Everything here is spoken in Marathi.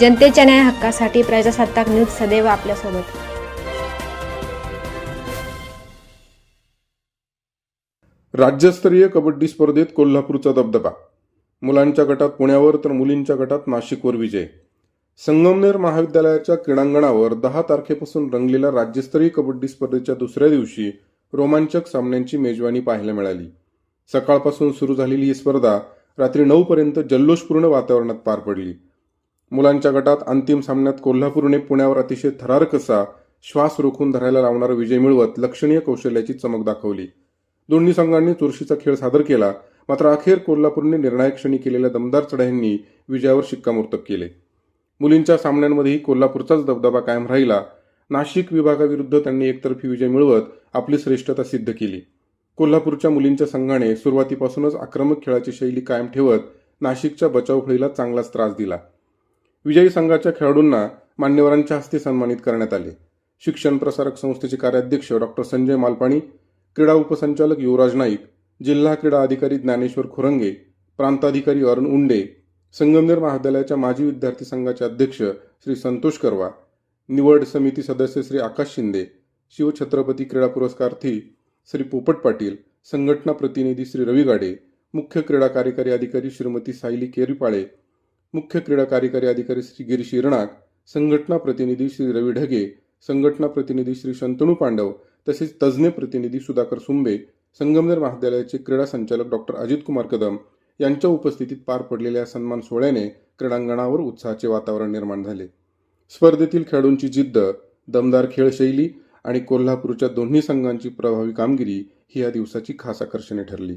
जनतेच्या न्याय हक्कासाठी प्रजासत्ताक न्यूज सदैव आपल्यासोबत. राज्यस्तरीय कबड्डी स्पर्धेत कोल्हापूरचा दबदबा. मुलांच्या गटात पुण्यावर तर मुलींच्या गटात नाशिकवर विजय. संगमनेर महाविद्यालयाच्या क्रीडांगणावर दहा तारखेपासून रंगलेल्या राज्यस्तरीय कबड्डी स्पर्धेच्या दुसऱ्या दिवशी रोमांचक सामन्यांची मेजवानी पाहायला मिळाली. सकाळपासून सुरू झालेली ही स्पर्धा रात्री नऊपर्यंत जल्लोषपूर्ण वातावरणात पार पडली. मुलांच्या गटात अंतिम सामन्यात कोल्हापूरने पुण्यावर अतिशय थरार कसा श्वास रोखून धरायला लावणारा विजय मिळवत लक्षणीय कौशल्याची चमक दाखवली. दोन्ही संघांनी चुरशीचा खेळ सादर केला मात्र अखेर कोल्हापूरने निर्णायक क्षणी केलेल्या दमदार चढाईंनी विजयावर शिक्कामोर्तब केले. मुलींच्या सामन्यांमध्येही कोल्हापूरचाच दबदबा कायम राहिला. नाशिक विभागाविरुद्ध त्यांनी एकतर्फी विजय मिळवत आपली श्रेष्ठता सिद्ध केली. कोल्हापूरच्या मुलींच्या संघाने सुरुवातीपासूनच आक्रमक खेळाची शैली कायम ठेवत नाशिकच्या बचावफळीला चांगलाच त्रास दिला. विजयी संघाच्या खेळाडूंना मान्यवरांच्या हस्ते सन्मानित करण्यात आले. शिक्षण प्रसारक संस्थेचे कार्याध्यक्ष डॉक्टर संजय मालपाणी क्रीडा उपसंचालक युवराज नाईक जिल्हा क्रीडा अधिकारी ज्ञानेश्वर खुरंगे प्रांताधिकारी अरुण उंडे संगमनेर महाविद्यालयाच्या माजी विद्यार्थी संघाचे अध्यक्ष श्री संतोष करवा निवड समिती सदस्य श्री आकाश शिंदे शिवछत्रपती क्रीडा पुरस्कार्थी श्री पोपट पाटील संघटना प्रतिनिधी श्री रवी गाडे मुख्य क्रीडा कार्यकारी अधिकारी श्रीमती सायली केरीपाळे मुख्य क्रीडा कार्यकारी अधिकारी श्री गिरीश शिरणाक संघटना प्रतिनिधी श्री रवी ढगे संघटना प्रतिनिधी श्री शंतनू पांडव तसेच तज्ज्ञ प्रतिनिधी सुधाकर सुंबे संगमनेर महाविद्यालयाचे क्रीडा संचालक डॉक्टर अजित कुमार कदम यांच्या उपस्थितीत पार पडलेल्या सन्मान सोहळ्याने क्रीडांगणावर उत्साहाचे वातावरण निर्माण झाले. स्पर्धेतील खेळाडूंची जिद्द दमदार खेळशैली आणि कोल्हापूरच्या दोन्ही संघांची प्रभावी कामगिरी ही या दिवसाची खास आकर्षणे ठरली.